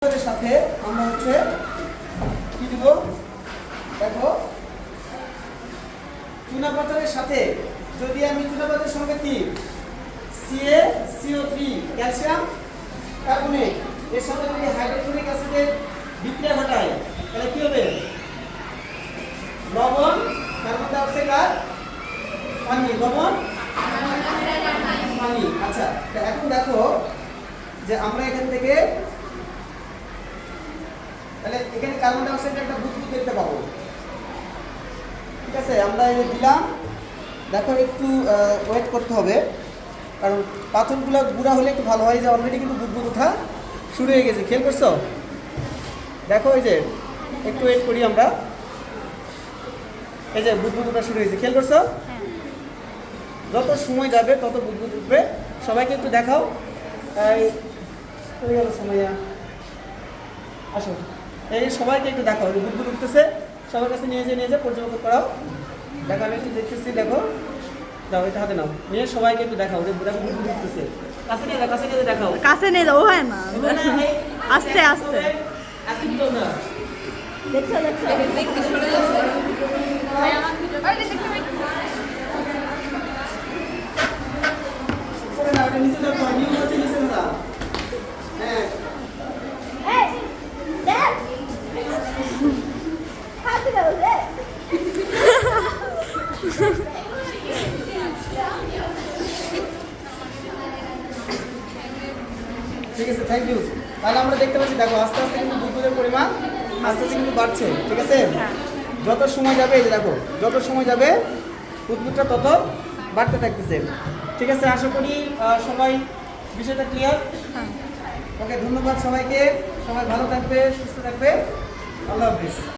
সাথে আমরা হচ্ছে কি দিব? দেখো। চুনা পাথরের সাথে যদি আমি চুনা পাথরের সঙ্গে তিন CA CO three calcium carbonate এর সাথে যদি হাইড্রোক্লোরিক অ্যাসিডের বিক্রিয়া ঘটায় তাহলে কি হবে? লবণ কার্বন ডাই অক্সাইড আর পানি, লবণ পানি। আচ্ছা এখন দেখো যে আমরা এখান থেকে তাহলে এখানে কার্বন ডাই অক্সাইডের একটা বুদবুদ দেখতে পাবো। ঠিক আছে আমরা এই যে দিলাম। দেখো একটু ওয়েট করতে হবে। কারণ পাথরগুলো গুঁড়া হলে একটু ভালো হয় যে অলরেডি কিন্তু বুদবুদ ওঠা শুরু হয়ে গেছে। খেয়াল করছ? দেখো এই যে একটু ওয়েট করি আমরা। এই যে বুদবুদ ওঠা শুরু হয়েছে। খেয়াল করছ? যত সময় যাবে তত বুদবুদ উঠবে। সবাইকে একটু দেখাও। তাই হয়ে গেল সময়য়া আসো। এই সবাইকে একটু দেখাও এই বুদবুদ উঠতেছে সবার কাছে নিয়ে যেয়ে নিয়ে যেয়ে পর্যবেক্ষণ করাও। দেখো আমি একটু দেখতেছি দেখো। দাও এটা হাতে নাও। নিয়ে সবাইকে একটু দেখাও যে দেখো বুদবুদ উঠতেছে। কাছে নিয়ে যাও কাছে নিয়ে দেখাও। কাছে নিয়ে যাব হয় না। আস্তে আস্তে। acid না। দেখছ দেখছ? করে না ওটা নিচে দাও নিয়ে হচ্ছে নিচে দাও হ্যাঁ ঠিক আছে থ্যাংক ইউ তাহলে আমরা দেখতে পাচ্ছি দেখো আস্তে আস্তে কিন্তু বুদবুদের পরিমাণ আস্তে আস্তে কিন্তু বাড়ছে ঠিক আছে? যত সময় যাবে এই যে দেখো যত সময় যাবে বুদবুদটা তত বাড়তে থাকতেছে। ঠিক আছে আশা করি সবাই বিষয়টা ক্লিয়ার ওকে ধন্যবাদ সবাইকে। সবাই ভালো থাকবে সুস্থ থাকবে। আল্লাহ হাফিজ